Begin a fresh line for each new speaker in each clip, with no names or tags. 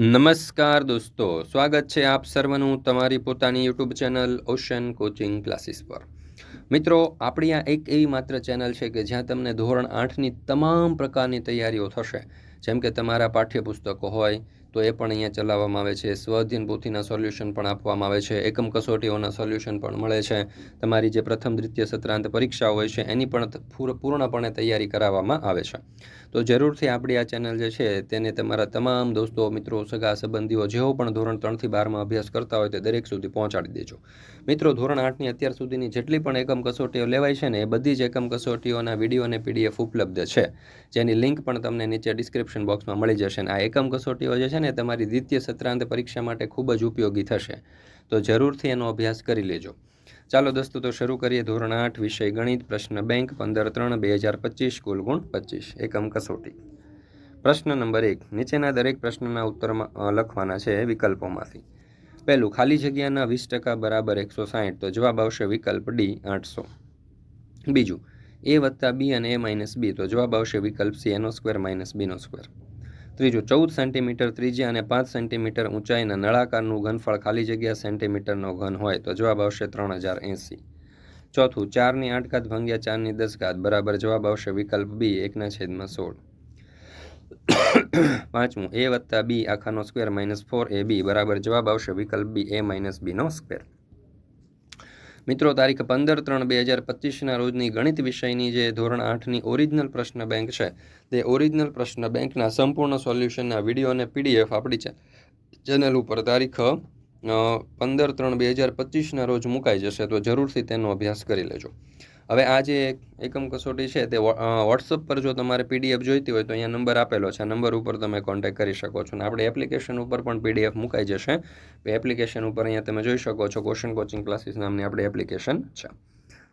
નમસ્કાર દોસ્તો, સ્વાગત છે આપ સર્વનું તમારી પોતાની YouTube channel ocean coaching classes પર. મિત્રો, આપણી આ એક એવી માત્ર ચેનલ છે કે જ્યાં તમને ધોરણ આઠની તમામ પ્રકારની તૈયારીઓ થશે. જેમ કે તમારા પાઠ્યપુસ્તકો હોય, તો એ પણ અહીંયા ચલાવવામાં આવે છે. સ્વાધીન પોથીના સોલ્યુશન પણ આપવામાં આવે છે. એકમ કસોટીઓના સોલ્યુશન પણ મળે છે. તમારી જે પ્રથમ દ્વિતીય સત્રાંત પરીક્ષા હોય છે, એની પણ પૂર્ણપણે તૈયારી કરાવવામાં આવે છે. તો જરૂરથી આપણી આ ચેનલ જે છે તેને તમારા તમામ દોસ્તો, મિત્રો, સગા, સંબંધીઓ જેઓ પણ ધોરણ ત્રણથી બારમાં અભ્યાસ કરતા હોય તે દરેક સુધી પહોંચાડી દેજો. મિત્રો, ધોરણ આઠની અત્યાર સુધીની જેટલી પણ એકમ કસોટીઓ લેવાય છે ને એ બધી જ એકમ કસોટીઓના વીડિયો અને પીડીએફ ઉપલબ્ધ છે. જેની લિંક પણ તમને નીચે ડિસ્ક્રિપ્શન બોક્સમાં મળી જશે અને આ એકમ કસોટીઓ જે છે ને તમારી દ્વિતીય સત્રાંત પરીક્ષા માટે ખૂબ જ ઉપયોગી થશે. તો જરૂરથી એનો અભ્યાસ કરી લેજો. ચાલો દોસ્તો, તો શરૂ કરીએ ધોરણ આઠ વિષય ગણિત, પ્રશ્ન બેંક, પંદર ત્રણ, બે હજાર પચીસ, કુલ ગુણ પચીસ, એકમ કસોટી. પ્રશ્ન નંબર એક, નીચેના દરેક પ્રશ્નના ઉત્તરમાં લખવાના છે વિકલ્પોમાંથી. પહેલું, ખાલી જગ્યાના વીસ ટકા બરાબર એકસો સાહીઠ, તો જવાબ આવશે વિકલ્પ ડી, આઠસો. બીજું, એ વત્તા બી અને એ માઇનસ બી, તો જવાબ આવશે વિકલ્પ સી, એનો સ્ક્વેર માઇનસ બીનો સ્ક્વેર. ત્રીજું ચૌદ સેન્ટીમીટર, ત્રીજી અને પાંચ સેન્ટીમીટર ઊંચાઈના નળાકારનું ઘનફળ ખાલી જગ્યા સેન્ટીમીટરનો ઘન હોય તો જવાબ આવશે ત્રણ હજાર એંસી. ચોથું, ચારની આઠ ઘાત ભંગ્યા ચારની દસ ઘાત બરાબર જવાબ આવશે વિકલ્પ બી, એકના છેદમાં સોળ. પાંચમું, એ વત્તા B આખાનો square minus four A B, બરાબર જવાબ આવશે વિકલ્પ બી, એ માઇનસ બીનો સ્ક્વેર. મિત્રો, તારીખ પંદર ત્રણ બે હજાર પચીસના રોજની ગણિત વિષયની જે ધોરણ આઠની ઓરિજિનલ પ્રશ્ન બેંક છે, તે ઓરિજિનલ પ્રશ્ન બેંકના સંપૂર્ણ સોલ્યુશનના વીડિયો અને પીડીએફ આપણી ચેનલ ઉપર તારીખ પંદર ત્રણ બે હજાર પચીસના રોજ મુકાઈ જશે, તો જરૂરથી તેનો અભ્યાસ કરી લેજો. હવે આ જે એકમ કસોટી છે તે વોટ્સઅપ પર જો તમારે પીડીએફ જોઈતી હોય તો અહીંયા નંબર આપેલો છે. આ નંબર ઉપર તમે કોન્ટેક કરી શકો છો. અને આપણે એપ્લિકેશન ઉપર પણ પીડીએફ મુકાઈ જશે. એપ્લિકેશન ઉપર અહીંયા તમે જોઈ શકો છો ક્વેશ્ચન કોચિંગ ક્લાસીસ નામની આપણી એપ્લિકેશન છે.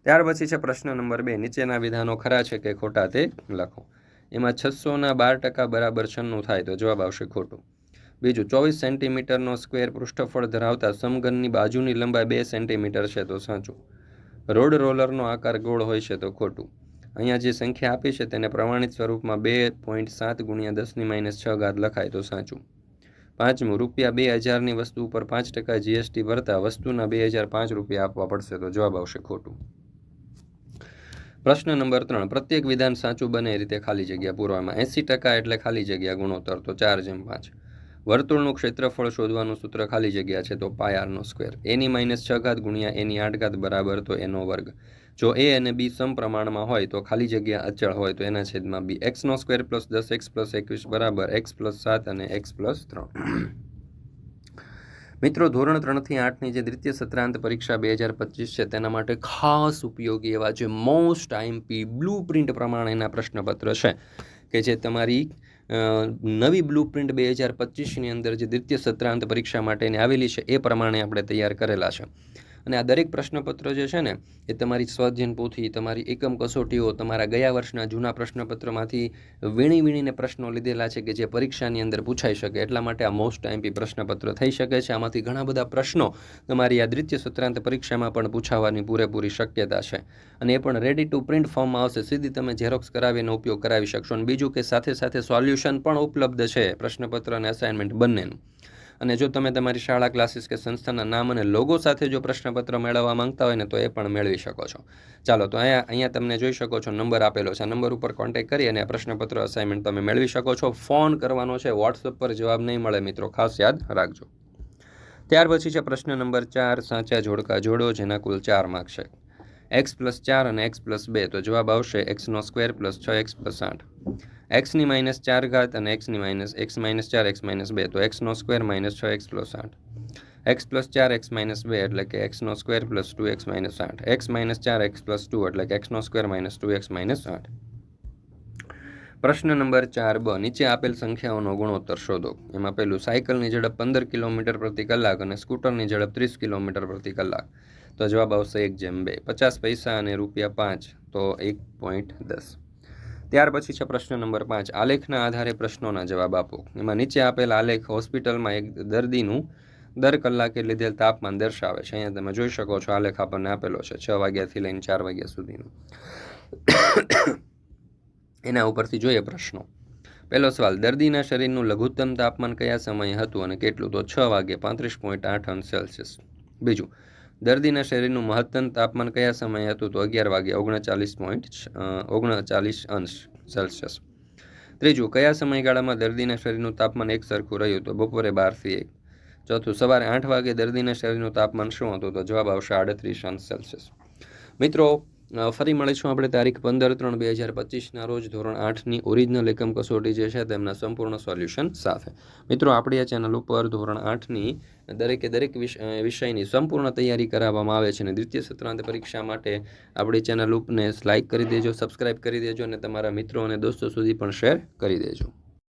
ત્યાર પછી છે પ્રશ્ન નંબર બે. નીચેના વિધાનો ખરા છે કે ખોટા તે લખો. એમાં છસોના બાર ટકા બરાબર છન્નું થાય તો જવાબ આવશે ખોટું. બીજું, ચોવીસ સેન્ટીમીટરનો સ્ક્વેર પૃષ્ઠફળ ધરાવતા સમઘનની બાજુની લંબાઈ બે સેન્ટીમીટર છે તો સાચું. રોડ રોલરનો આકાર ગોળ હોય છે તો ખોટું. અહીંયા જે સંખ્યા આપી છે તેને પ્રમાણિત સ્વરૂપમાં બે પોઈન્ટ સાત ગુણ્યા દસની માઇનસ છ ઘાત લખાય તો સાચું. પાંચમું, રૂપિયા બે હજારની વસ્તુ ઉપર પાંચ ટકા જીએસટી ભરતા વસ્તુના બે હજાર પાંચ રૂપિયા આપવા પડશે તો જવાબ આવશે ખોટું. પ્રશ્ન નંબર ત્રણ, પ્રત્યેક વિધાન સાચું બને એ રીતે ખાલી જગ્યા પૂરવામાં. એંસી ટકા એટલે ખાલી જગ્યા ગુણોત્તર, તો ચાર જેમ પાંચ. વર્તુળનું ક્ષેત્રફળ શોધવાનું સૂત્ર ખાલી જગ્યા છે તો પાયારનો સ્ક્વેર. એની માઇનસ છ ઘાત ગુણ્યા એની આઠ ઘાત બરાબર તો એનો વર્ગ. જો એ અને બી સમપ્રમાણમાં હોય તો ખાલી જગ્યા અચળ હોય તો એના છેદમાં બી એક્સનો સ્ક્વેર પ્લસ દસ એક્સ પ્લસ એકવીસ બરાબર એક્સ પ્લસ સાત અને એક્સ પ્લસ ત્રણ. મિત્રો, ધોરણ ત્રણથી આઠની જે દ્વિતીય સત્રાંત પરીક્ષા બે હજાર પચીસ છે તેના માટે ખાસ ઉપયોગી એવા જે મોસ્ટ આઈએમપી બ્લુ પ્રિન્ટ પ્રમાણેના પ્રશ્નપત્ર છે કે જે તમારી નવી બ્લુ પ્રિન્ટ બે હજાર પચીસની અંદર જે દ્વિતીય સત્રાંત પરીક્ષા માટેની આવેલી છે, એ પ્રમાણે આપણે તૈયાર કરેલા છે. અને આ દરેક પ્રશ્નપત્ર જે છે ને, એ તમારી સ્વાધ્યન પોથી, તમારી એકમ કસોટીઓ, તમારા ગયા વર્ષના જૂના પ્રશ્નપત્રમાંથી વીણી વીણીને પ્રશ્નો લીધેલા છે કે જે પરીક્ષાની અંદર પૂછાઈ શકે. એટલા માટે આ મોસ્ટ ટાઈમપી પ્રશ્નપત્ર થઈ શકે છે. આમાંથી ઘણા બધા પ્રશ્નો તમારી આ દ્વિતીય સત્રાંત પરીક્ષામાં પણ પૂછાવાની પૂરેપૂરી શક્યતા છે. અને એ પણ રેડી ટુ પ્રિન્ટ ફોર્મમાં આવશે. સીધી તમે ઝેરોક્સ કરાવીને ઉપયોગ કરાવી શકશો. અને બીજું કે સાથે સાથે સોલ્યુશન પણ ઉપલબ્ધ છે પ્રશ્નપત્ર અને અસાઇનમેન્ટ બંનેનું. અને જો તમે તમારી શાળા ક્લાસીસ કે સંસ્થાના નામ અને લોગો સાથે જો પ્રશ્નપત્ર મેળવવા માંગતા હોય ને, તો એ પણ મેળવી શકો છો. ચાલો, તો અહીંયા અહીંયા તમને જોઈ શકો છો, નંબર આપેલો છે. નંબર ઉપર કોન્ટેક્ટ કરી અને પ્રશ્નપત્ર અસાઇનમેન્ટ તમે મેળવી શકો છો. ફોન કરવાનો છે વોટ્સઅપ પર જવાબ નહીં મળે મિત્રો. ખાસ યાદ રાખજો. ત્યાર પછી છે પ્રશ્ન નંબર ચાર, સાચા જોડકા જોડો, જેના કુલ ચાર માર્ક છે. એક્સ પ્લસ ચાર અને એક્સ પ્લસ બે, તો જવાબ આવશે એક્સનો સ્ક્વેર પ્લસ છ એક્સ પ્લસ આઠ. એક્સની માઇનસ ચાર ઘાત અને એક્સની માઇનસ એક્સ માઇનસ ચાર એક્સ માઇનસ બે. તો એક્સનો સ્ક્વેર માઇનસ છ એક્સ પ્લસ આઠ. એક્સ પ્લસ ચાર એક્સ માઇનસ બે એટલે કે એક્સનો square plus two X minus આઠ. એક્સ માઇનસ ચાર એક્સ પ્લસ ટુ એટલે કે એક્સનો square minus two X minus આઠ. પ્રશ્ન નંબર ચાર બ. નીચે આપેલ સંખ્યાઓનો ગુણોત્તર શોધો. એમાં પહેલું સાયકલની ઝડપ પંદર કિલોમીટર પ્રતિ કલાક અને સ્કૂટરની ઝડપ ત્રીસ કિલોમીટર પ્રતિ કલાક. તો જવાબ આવશે એક જેમ બે. પચાસ પૈસા અને રૂપિયા પાંચ. તો એક પોઈન્ટ દસ. ત્યાર પછી છે પ્રશ્ન નંબર પાંચ. આલેખના આધારે પ્રશ્નોના જવાબ આપો. એમાં નીચે આપેલ આલેખ હોસ્પિટલમાં એક દર્દીનું દર કલાકે લીધેલ તાપમાન દર્શાવે છે. અહીંયા તમે જોઈ શકો છો, આલેખ આપણને આપેલો છે, છ વાગ્યાથી લઈને ચાર વાગ્યા સુધીનું. એના ઉપરથી જોઈએ પ્રશ્નો. પહેલો સવાલ, દર્દીના શરીરનું લઘુત્તમ તાપમાન કયા સમયે હતું અને કેટલું? તો છ વાગે પાંત્રીસ પોઈન્ટ આઠ અંશ સેલ્સિયસ. બીજું દર્દીના શરીરનું મહત્તમ તાપમાન કયા સમયે હતું? તો અગિયાર વાગે ઓગણચાલીસ પોઈન્ટ ઓગણચાલીસ અંશ સેલ્સિયસ. ત્રીજું, કયા સમયગાળામાં દર્દીના શરીરનું તાપમાન એક સરખું રહ્યું? તો બપોરે બારથી એક. ચોથું, સવારે આઠ વાગે દર્દીના શરીરનું તાપમાન શું હતું? તો જવાબ આવશે આડત્રીસ અંશ સેલ્સિયસ. મિત્રો ફરી મળીશું આપણે તારીખ પંદર ત્રણ બે હજાર પચીસના રોજ ધોરણ આઠની ઓરિજિનલ એકમ કસોટી જે છે તેમના સંપૂર્ણ સોલ્યુશન સાથે. મિત્રો, આપણી આ ચેનલ ઉપર ધોરણ આઠની દરેકે દરેક વિષ- વિષયની સંપૂર્ણ તૈયારી કરાવવામાં આવે છે અને દ્વિતીય સત્રાંત પરીક્ષા માટે આપણી ચેનલ ઉપને લાઇક કરી દેજો, સબસ્ક્રાઇબ કરી દેજો અને તમારા મિત્રો અને દોસ્તો સુધી પણ શેર કરી દેજો.